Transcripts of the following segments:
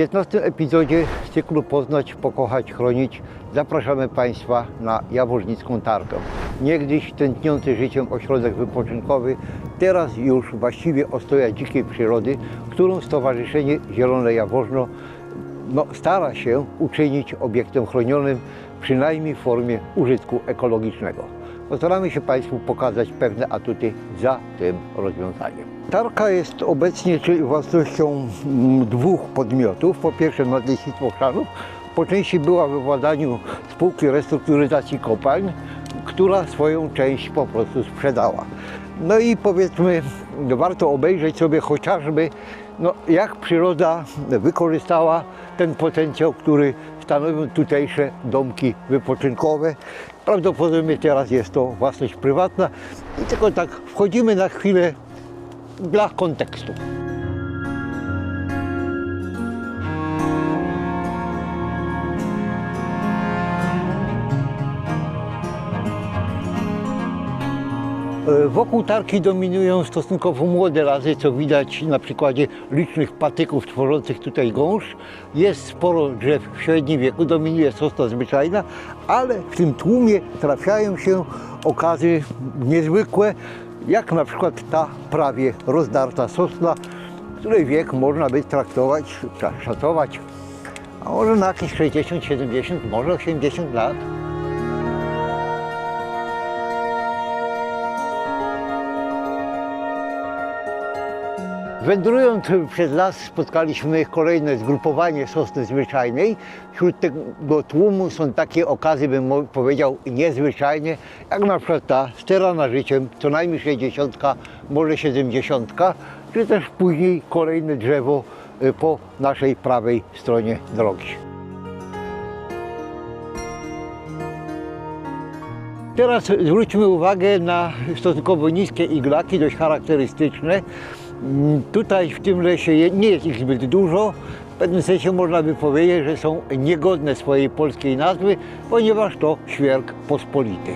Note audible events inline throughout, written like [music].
W 15 epizodzie cyklu Poznać, Pokochać, Chronić zapraszamy Państwa na Jaworznicką Targę. Niegdyś tętniący życiem ośrodek wypoczynkowy, teraz już właściwie ostoja dzikiej przyrody, którą Stowarzyszenie Zielone Jaworzno no, stara się uczynić obiektem chronionym, przynajmniej w formie użytku ekologicznego. Postaramy się Państwu pokazać pewne atuty za tym rozwiązaniem. Tarka jest obecnie własnością mm, dwóch podmiotów. Po pierwsze Nadleśnictwo Chrzanów, po części była we władaniu spółki restrukturyzacji kopalń, która swoją część po prostu sprzedała. No i powiedzmy, warto obejrzeć sobie chociażby, no, jak przyroda wykorzystała ten potencjał, który stanowią tutejsze domki wypoczynkowe. Prawdopodobnie teraz jest to własność prywatna i tylko tak wchodzimy na chwilę dla kontekstu. Wokół tarki dominują stosunkowo młode lazy, co widać na przykładzie licznych patyków tworzących tutaj gąszcz. Jest sporo drzew w średnim wieku, dominuje sosna zwyczajna, ale w tym tłumie trafiają się okazy niezwykłe, jak na przykład ta prawie rozdarta sosna, której wiek można by traktować, szacować, a może na jakieś 60, 70, może 80 lat. Wędrując przez las spotkaliśmy kolejne zgrupowanie sosny zwyczajnej. Wśród tego tłumu są takie okazy, bym powiedział, niezwyczajne, jak na przykład ta sterana życiem, co najmniej 60, może 70, czy też później kolejne drzewo y, po naszej prawej stronie drogi. Teraz zwróćmy uwagę na stosunkowo niskie iglaki, dość charakterystyczne. Tutaj w tym lesie nie jest ich zbyt dużo. W pewnym sensie można by powiedzieć, że są niegodne swojej polskiej nazwy, ponieważ to świerk pospolity.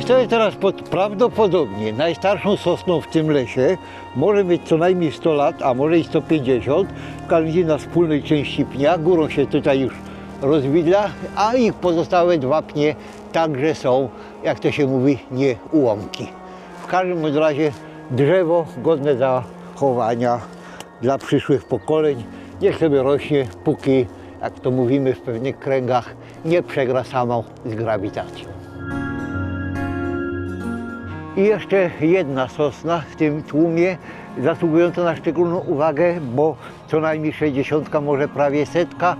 Stoję teraz pod prawdopodobnie najstarszą sosną w tym lesie. Może mieć co najmniej 100 lat, a może i 150. W na wspólnej części pnia. Górą się tutaj już rozwidla, a ich pozostałe dwa pnie także są, jak to się mówi, nie ułomki. W każdym razie drzewo godne zachowania dla przyszłych pokoleń. Niech sobie rośnie, póki, jak to mówimy w pewnych kręgach, nie przegra samą z grawitacją. I jeszcze jedna sosna w tym tłumie, zasługująca na szczególną uwagę, bo co najmniej 60, może prawie setka,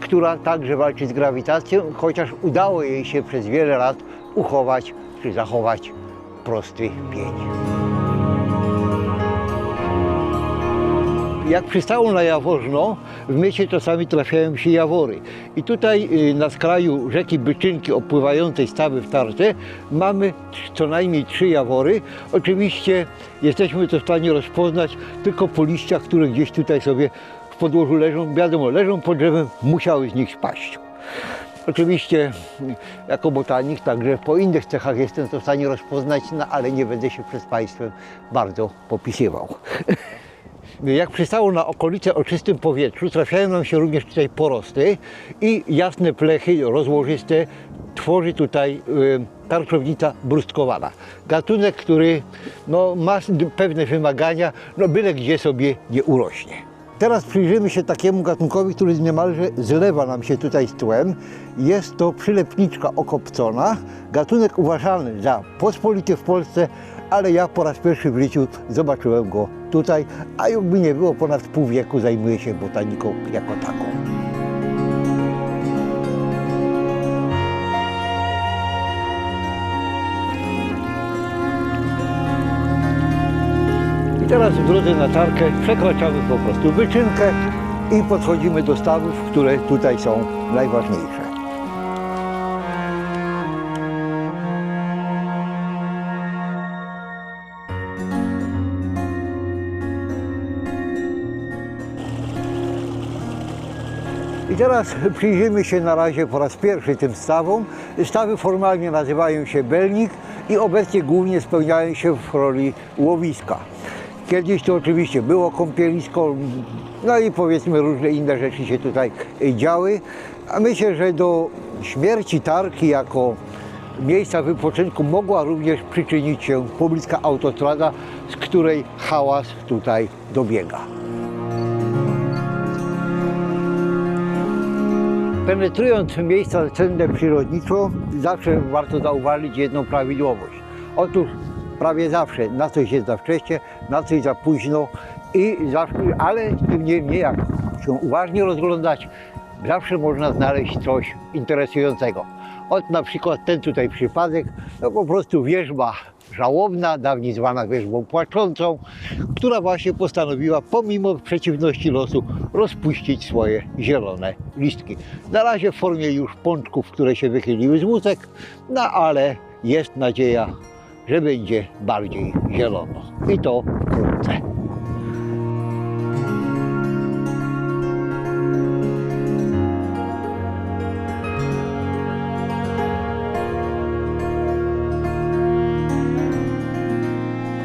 która także walczy z grawitacją, chociaż udało jej się przez wiele lat uchować czy zachować prosty pień. Jak przystało na Jaworzno, w mieście czasami trafiają się jawory. I tutaj y, na skraju rzeki Byczynki opływającej stawy w Tarce mamy co najmniej trzy jawory. Oczywiście jesteśmy to w stanie rozpoznać tylko po liściach, które gdzieś tutaj sobie w podłożu leżą. Wiadomo, leżą pod drzewem, musiały z nich spaść. Oczywiście jako botanik także po innych cechach jestem w stanie rozpoznać, no ale nie będę się przed Państwem bardzo popisywał. [laughs] Jak przystało na okolice o czystym powietrzu, trafiają nam się również tutaj porosty i jasne plechy rozłożyste tworzy tutaj y, tarczownica brustkowana. Gatunek, który no, ma pewne wymagania, no byle gdzie sobie nie urośnie. Teraz przyjrzymy się takiemu gatunkowi, który niemalże zlewa nam się tutaj z tłem. Jest to przylepniczka okopcona, gatunek uważany za pospolity w Polsce, ale ja po raz pierwszy w życiu zobaczyłem go tutaj, a jakby nie było ponad pół wieku zajmuję się botaniką jako taką. Teraz w drodze na tarkę przekraczamy po prostu wyczynkę i podchodzimy do stawów, które tutaj są najważniejsze. I teraz przyjrzymy się na razie po raz pierwszy tym stawom. Stawy formalnie nazywają się belnik i obecnie głównie spełniają się w roli łowiska. Kiedyś to oczywiście było kąpielisko, no i powiedzmy różne inne rzeczy się tutaj y, działy. A myślę, że do śmierci Tarki jako miejsca wypoczynku mogła również przyczynić się pobliska autostrada, z której hałas tutaj dobiega. Penetrując miejsca cenne przyrodniczo, zawsze warto zauważyć jedną prawidłowość. Otóż prawie zawsze na coś jest za wcześnie, na coś za późno, i zawsze, ale tym niemniej jak się uważnie rozglądać, zawsze można znaleźć coś interesującego. Ot na przykład ten tutaj przypadek, to po prostu wierzba żałobna, dawniej zwana wierzbą płaczącą, która właśnie postanowiła pomimo przeciwności losu rozpuścić swoje zielone listki. Na razie w formie już pączków, które się wychyliły z łusek, no ale jest nadzieja, że będzie bardziej zielono. I to wkrótce.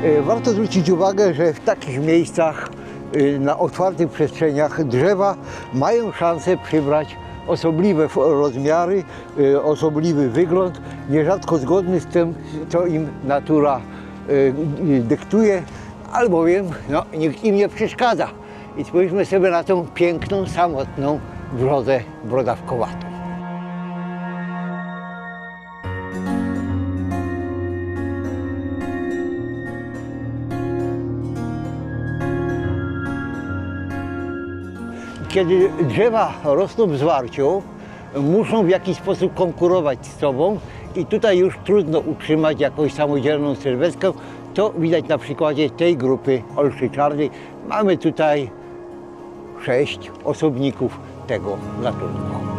E, Warto zwrócić uwagę, że w takich miejscach, y, na otwartych przestrzeniach drzewa mają szansę przybrać osobliwe rozmiary, y, osobliwy wygląd, nierzadko zgodny z tym, co im natura y, dyktuje, albowiem no, nikt im nie przeszkadza. I spójrzmy sobie na tą piękną, samotną brzozę brodawkowatą. Kiedy drzewa rosną w zwarciu, muszą w jakiś sposób konkurować z sobą i tutaj już trudno utrzymać jakąś samodzielną sylwetkę. To widać na przykładzie tej grupy olszy czarnej. Mamy tutaj sześć osobników tego gatunku.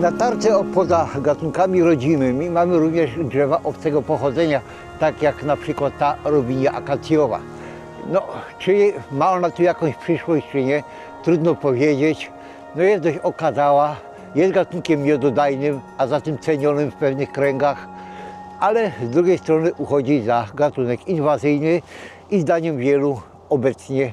Na tarce o- poza gatunkami rodzimymi mamy również drzewa obcego pochodzenia, tak jak na przykład ta robinia akacjowa. No, czy ma ona tu jakąś przyszłość, czy nie, trudno powiedzieć. No jest dość okazała, jest gatunkiem miododajnym, a zatem cenionym w pewnych kręgach, ale z drugiej strony uchodzi za gatunek inwazyjny i zdaniem wielu obecnie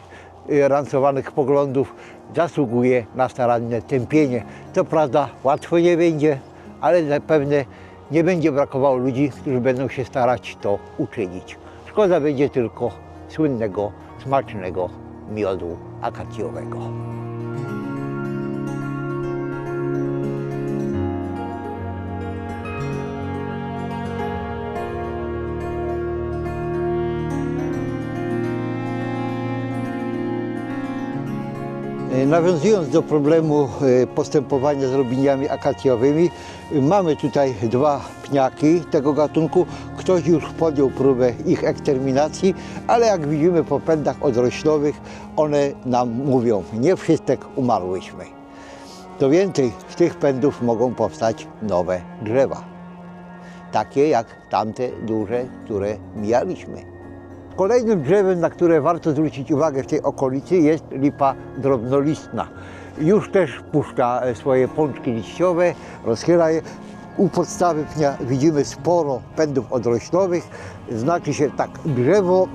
y, rancowanych poglądów zasługuje na staranne tępienie. Co prawda łatwo nie będzie, ale zapewne nie będzie brakowało ludzi, którzy będą się starać to uczynić. Szkoda będzie tylko słynnego, smacznego miodu akacjowego. Nawiązując do problemu e, postępowania z robiniami akacjowymi, e, mamy tutaj dwa pniaki tego gatunku. Ktoś już podjął próbę ich eksterminacji, ale jak widzimy po pędach odroślowych, one nam mówią, nie wszystek umarłyśmy. To więcej, z tych pędów mogą powstać nowe drzewa. Takie jak tamte duże, które mijaliśmy. Kolejnym drzewem, na które warto zwrócić uwagę w tej okolicy jest lipa drobnolistna. Już też puszcza e, swoje pączki liściowe, rozchyla je. U podstawy pnia widzimy sporo pędów odroślowych. Znaczy się tak, drzewo,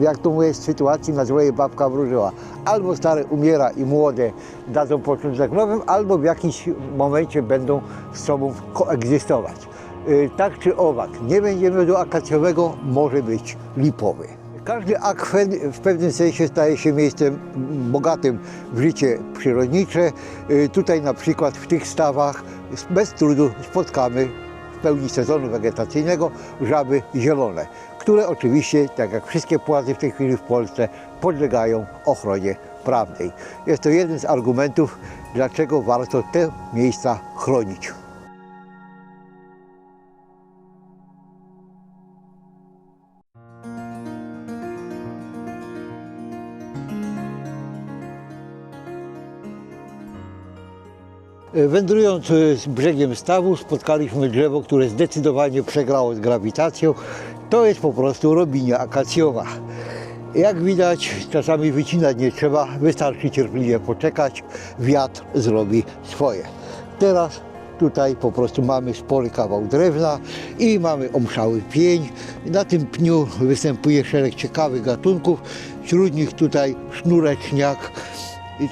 jak to mówię, w sytuacji na złej babka wróżyła. Albo stare umiera i młode dadzą początek nowym, albo w jakimś momencie będą z sobą koegzystować. Y, tak czy owak, nie będzie miodu akacjowego, może być lipowy. Każdy akwen w pewnym sensie staje się miejscem bogatym w życie przyrodnicze. Y, Tutaj na przykład w tych stawach bez trudu spotkamy w pełni sezonu wegetacyjnego żaby zielone, które oczywiście, tak jak wszystkie płazy w tej chwili w Polsce, podlegają ochronie prawnej. Jest to jeden z argumentów, dlaczego warto te miejsca chronić. Wędrując e, z brzegiem stawu spotkaliśmy drzewo, które zdecydowanie przegrało z grawitacją. To jest po prostu robinia akacjowa. Jak widać, czasami wycinać nie trzeba, wystarczy cierpliwie poczekać, wiatr zrobi swoje. Teraz tutaj po prostu mamy spory kawał drewna i mamy omszały pień. Na tym pniu występuje szereg ciekawych gatunków. Wśród nich tutaj sznureczniak,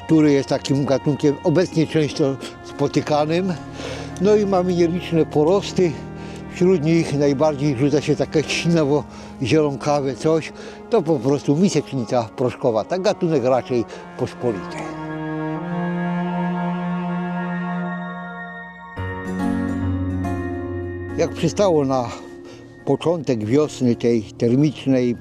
który jest takim gatunkiem obecnie często spotykanym. No i mamy nieliczne porosty. Wśród nich najbardziej rzuca się takie ślinowo-zielonkawe coś. To po prostu misiecznica proszkowa. Tak gatunek raczej pospolity. Jak przystało na początek wiosny tej termicznej,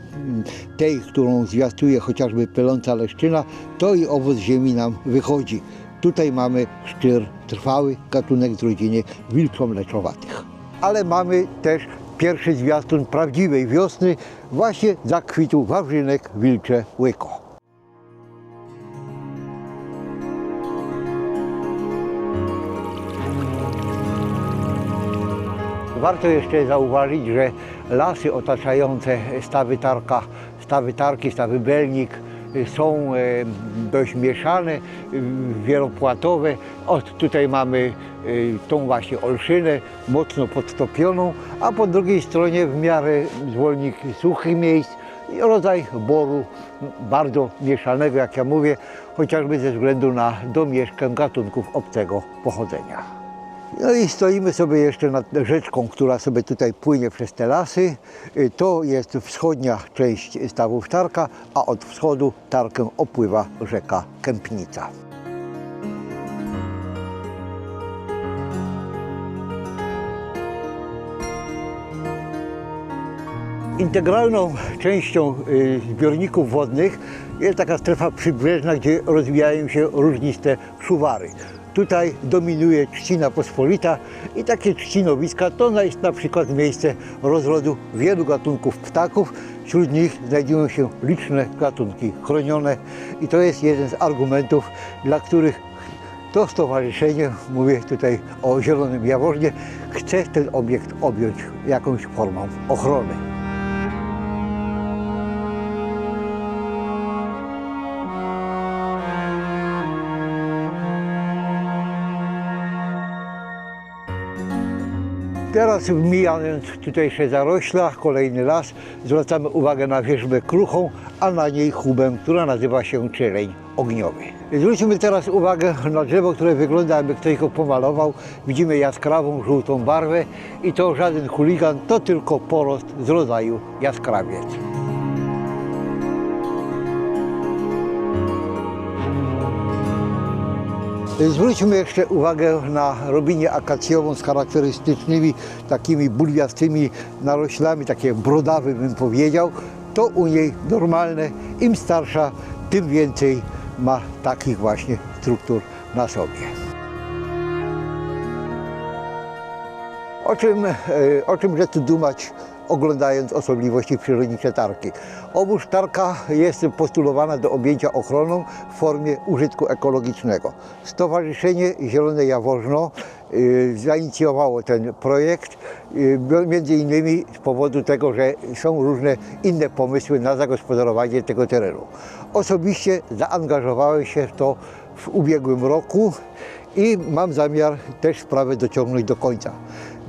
tej, którą zwiastuje chociażby pyląca leszczyna, to i owoc ziemi nam wychodzi. Tutaj mamy szczyr trwały, gatunek z rodziny wilczomleczowatych. Ale mamy też pierwszy zwiastun prawdziwej wiosny, właśnie zakwitł wawrzynek wilcze łyko. Warto jeszcze zauważyć, że lasy otaczające stawy Tarka, stawy Tarki, stawy Belnik są e, dość mieszane, y, wielopłatowe. Od tutaj mamy y, tą właśnie olszynę mocno podtopioną, a po drugiej stronie w miarę zwolnik suchych miejsc rodzaj boru bardzo mieszanego, jak ja mówię, chociażby ze względu na domieszkę gatunków obcego pochodzenia. No i stoimy sobie jeszcze nad rzeczką, która sobie tutaj płynie przez te lasy. Y, To jest wschodnia część stawów Tarka, a od wschodu Tarkę opływa rzeka Kępnica. Integralną częścią y, zbiorników wodnych jest taka strefa przybrzeżna, gdzie rozwijają się różniste szuwary. Tutaj dominuje trzcina pospolita i takie trzcinowiska to jest na przykład miejsce rozrodu wielu gatunków ptaków. Wśród nich znajdują się liczne gatunki chronione i to jest jeden z argumentów, dla których to stowarzyszenie, mówię tutaj o Zielonym Jaworznie, chce ten obiekt objąć jakąś formą ochrony. Teraz mijając tutejsze zarośla, kolejny las, zwracamy uwagę na wierzbę kruchą, a na niej chubę, która nazywa się czereń ogniowy. Zwróćmy teraz uwagę na drzewo, które wygląda jakby ktoś go pomalował. Widzimy jaskrawą, żółtą barwę i to żaden chuligan, to tylko porost z rodzaju jaskrawiec. Zwróćmy jeszcze uwagę na robinię akacjową z charakterystycznymi takimi bulwiastymi naroślami, takie brodawy bym powiedział. To u niej normalne. Im starsza, tym więcej ma takich właśnie struktur na sobie. O czym, e, o czym rzeczy dumać, oglądając osobliwości przyrodnicze tarki? Otóż tarka jest postulowana do objęcia ochroną w formie użytku ekologicznego. Stowarzyszenie Zielone Jaworzno y, zainicjowało ten projekt, y, między innymi z powodu tego, że są różne inne pomysły na zagospodarowanie tego terenu. Osobiście zaangażowałem się w to w ubiegłym roku i mam zamiar też sprawę dociągnąć do końca.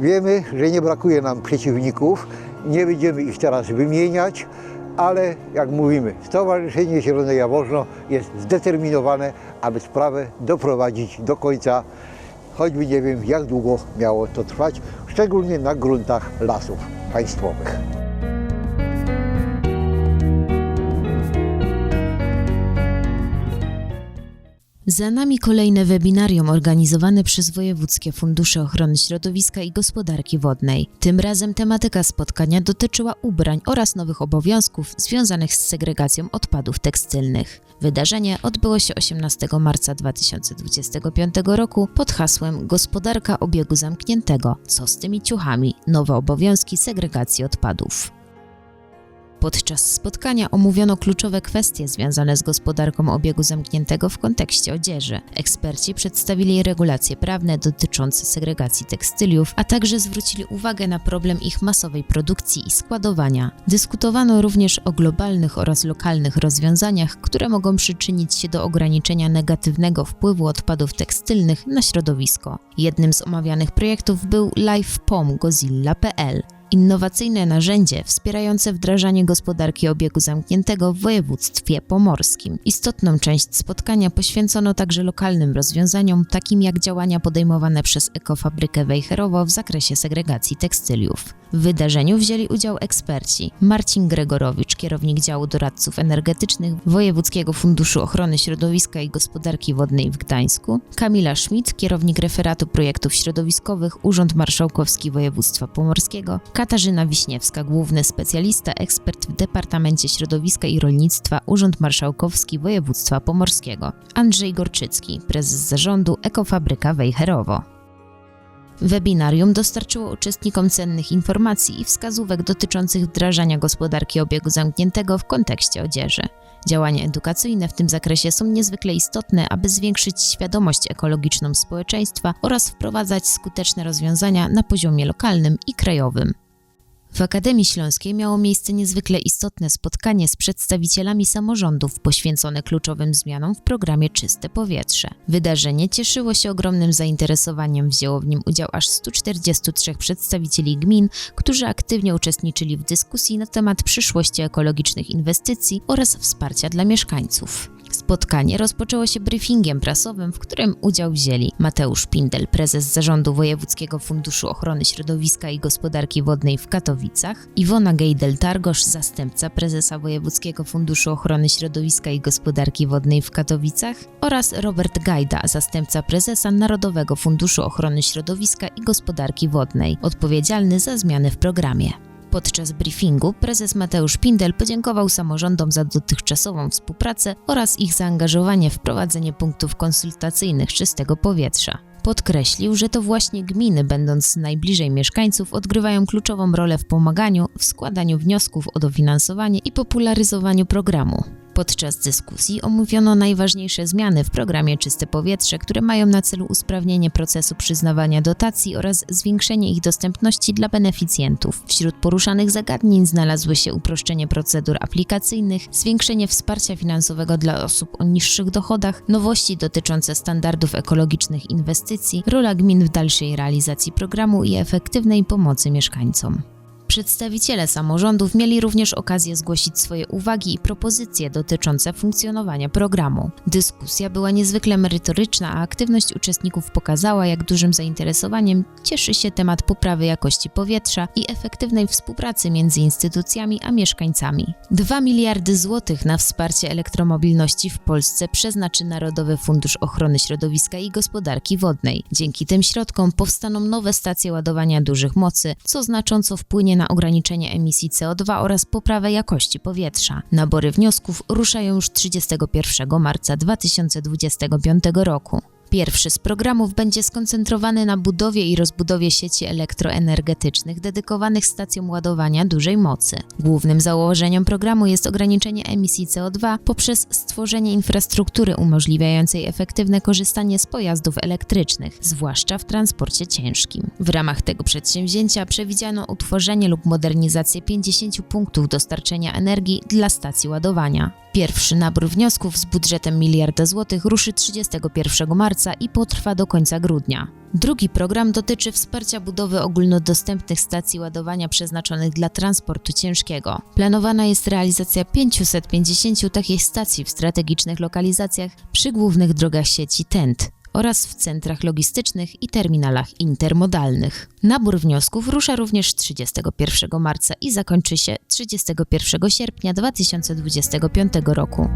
Wiemy, że nie brakuje nam przeciwników, nie będziemy ich teraz wymieniać, ale jak mówimy, Stowarzyszenie Zielone Jaworzno jest zdeterminowane, aby sprawę doprowadzić do końca, choćby nie wiem jak długo miało to trwać, szczególnie na gruntach lasów państwowych. Za nami kolejne webinarium organizowane przez Wojewódzkie Fundusze Ochrony Środowiska i Gospodarki Wodnej. Tym razem tematyka spotkania dotyczyła ubrań oraz nowych obowiązków związanych z segregacją odpadów tekstylnych. Wydarzenie odbyło się 18 marca 2025 roku pod hasłem Gospodarka obiegu zamkniętego. Co z tymi ciuchami? Nowe obowiązki segregacji odpadów. Podczas spotkania omówiono kluczowe kwestie związane z gospodarką obiegu zamkniętego w kontekście odzieży. Eksperci przedstawili regulacje prawne dotyczące segregacji tekstyliów, a także zwrócili uwagę na problem ich masowej produkcji i składowania. Dyskutowano również o globalnych oraz lokalnych rozwiązaniach, które mogą przyczynić się do ograniczenia negatywnego wpływu odpadów tekstylnych na środowisko. Jednym z omawianych projektów był LifePom Gozilla.pl, innowacyjne narzędzie wspierające wdrażanie gospodarki obiegu zamkniętego w województwie pomorskim. Istotną część spotkania poświęcono także lokalnym rozwiązaniom, takim jak działania podejmowane przez ekofabrykę Wejherowo w zakresie segregacji tekstyliów. W wydarzeniu wzięli udział eksperci. Marcin Gregorowicz, kierownik działu doradców energetycznych Wojewódzkiego Funduszu Ochrony Środowiska i Gospodarki Wodnej w Gdańsku, Kamila Schmidt, kierownik referatu projektów środowiskowych Urząd Marszałkowski Województwa Pomorskiego, Katarzyna Wiśniewska, główny specjalista, ekspert w Departamencie Środowiska i Rolnictwa Urząd Marszałkowski Województwa Pomorskiego, Andrzej Gorczycki, prezes zarządu Ekofabryka Wejherowo. Webinarium dostarczyło uczestnikom cennych informacji i wskazówek dotyczących wdrażania gospodarki obiegu zamkniętego w kontekście odzieży. Działania edukacyjne w tym zakresie są niezwykle istotne, aby zwiększyć świadomość ekologiczną społeczeństwa oraz wprowadzać skuteczne rozwiązania na poziomie lokalnym i krajowym. W Akademii Śląskiej miało miejsce niezwykle istotne spotkanie z przedstawicielami samorządów poświęcone kluczowym zmianom w programie Czyste Powietrze. Wydarzenie cieszyło się ogromnym zainteresowaniem, wzięło w nim udział aż 143 przedstawicieli gmin, którzy aktywnie uczestniczyli w dyskusji na temat przyszłości ekologicznych inwestycji oraz wsparcia dla mieszkańców. Spotkanie rozpoczęło się briefingiem prasowym, w którym udział wzięli Mateusz Pindel, prezes Zarządu Wojewódzkiego Funduszu Ochrony Środowiska i Gospodarki Wodnej w Katowicach, Iwona Gejdel-Targosz, zastępca prezesa Wojewódzkiego Funduszu Ochrony Środowiska i Gospodarki Wodnej w Katowicach oraz Robert Gajda, zastępca prezesa Narodowego Funduszu Ochrony Środowiska i Gospodarki Wodnej, odpowiedzialny za zmiany w programie. Podczas briefingu prezes Mateusz Pindel podziękował samorządom za dotychczasową współpracę oraz ich zaangażowanie w prowadzenie punktów konsultacyjnych czystego powietrza. Podkreślił, że to właśnie gminy, będąc najbliżej mieszkańców, odgrywają kluczową rolę w pomaganiu, w składaniu wniosków o dofinansowanie i popularyzowaniu programu. Podczas dyskusji omówiono najważniejsze zmiany w programie Czyste Powietrze, które mają na celu usprawnienie procesu przyznawania dotacji oraz zwiększenie ich dostępności dla beneficjentów. Wśród poruszanych zagadnień znalazły się uproszczenie procedur aplikacyjnych, zwiększenie wsparcia finansowego dla osób o niższych dochodach, nowości dotyczące standardów ekologicznych inwestycji, rola gmin w dalszej realizacji programu i efektywnej pomocy mieszkańcom. Przedstawiciele samorządów mieli również okazję zgłosić swoje uwagi i propozycje dotyczące funkcjonowania programu. Dyskusja była niezwykle merytoryczna, a aktywność uczestników pokazała, jak dużym zainteresowaniem cieszy się temat poprawy jakości powietrza i efektywnej współpracy między instytucjami a mieszkańcami. 2 miliardy złotych na wsparcie elektromobilności w Polsce przeznaczy Narodowy Fundusz Ochrony Środowiska i Gospodarki Wodnej. Dzięki tym środkom powstaną nowe stacje ładowania dużych mocy, co znacząco wpłynie na ograniczenie emisji CO2 oraz poprawę jakości powietrza. Nabory wniosków ruszają już 31 marca 2025 roku. Pierwszy z programów będzie skoncentrowany na budowie i rozbudowie sieci elektroenergetycznych dedykowanych stacjom ładowania dużej mocy. Głównym założeniem programu jest ograniczenie emisji CO2 poprzez stworzenie infrastruktury umożliwiającej efektywne korzystanie z pojazdów elektrycznych, zwłaszcza w transporcie ciężkim. W ramach tego przedsięwzięcia przewidziano utworzenie lub modernizację 50 punktów dostarczenia energii dla stacji ładowania. Pierwszy nabór wniosków z budżetem miliarda złotych ruszy 31 marca i potrwa do końca grudnia. Drugi program dotyczy wsparcia budowy ogólnodostępnych stacji ładowania przeznaczonych dla transportu ciężkiego. Planowana jest realizacja 550 takich stacji w strategicznych lokalizacjach przy głównych drogach sieci TENT oraz w centrach logistycznych i terminalach intermodalnych. Nabór wniosków rusza również 31 marca i zakończy się 31 sierpnia 2025 roku.